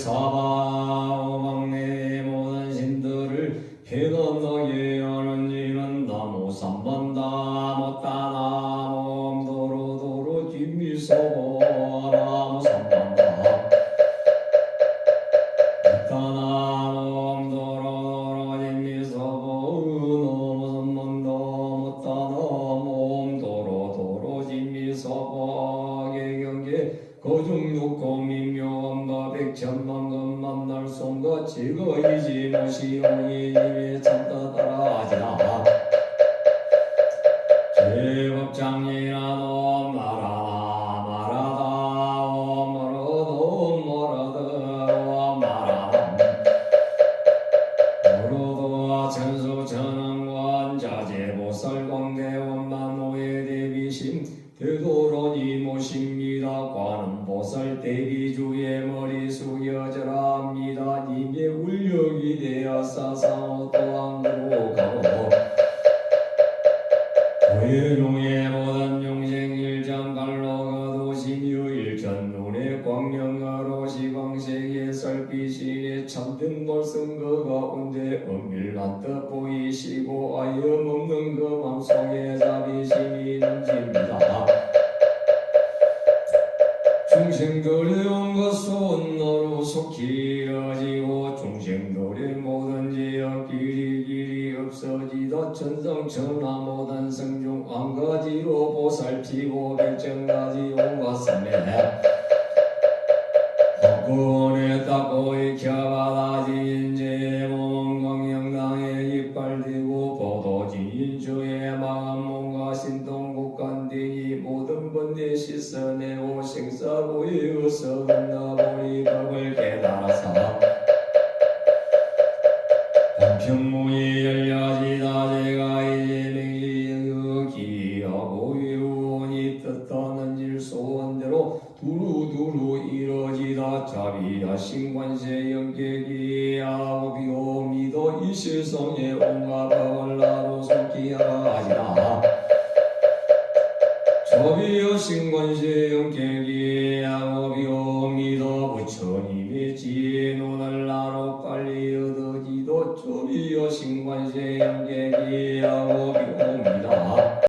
사바 오망내 모든 신들을 해건너게 하는 이는 나무 삼반다 못다나 몸도로도로 진미소보 나무 삼반다. 못다나 몸도로도로 진미소보 나무 삼반다 못다나 몸도로도로 진미소보 개경계 거중육공임묘 백천만금 만날 송과 즐거이지 무시용이 입에 참다 따라하지나 제법장이라도 말하나 말하다 말하도 말하다 말하나 모로도 천수 천왕관 자제보살 광대원 모십니다 관음 보살 대비주의 머리 숙여져라 합니다. 님의 울력이 되어서 상호 또한 그로 가고 고해룡의 모든 용생 일장 갈로 거두시며 일전 눈의 광명가로 시광세계 설비시에 참된 몰승 거 가운데 은밀한 뜻 보이시고 아예 먹는 그 맘속에 자비심이 넘칩니다 너로 속히 이어지고 중생들의 모든 지역 길이 길이 없어지다 천성천하 모든 성중 한가지로 보살피고 백정가지 온갖 삼매 헛군에 닦고 익혀바다지 인제 몸 광명당에 이빨 대고 보도지인 주의 마음 몸과 신동 국간되니 모든 번뇌 씻어내고 생사고에 어서 건너보니 법을 깨 두루두루 이뤄지다. 자비하신 관세 영객이 아오비오. 믿어 이 세상에 온갖 법을 나로 속기하라 하지나 자비하신 관세 조비여 신관시에 양객이 양업이고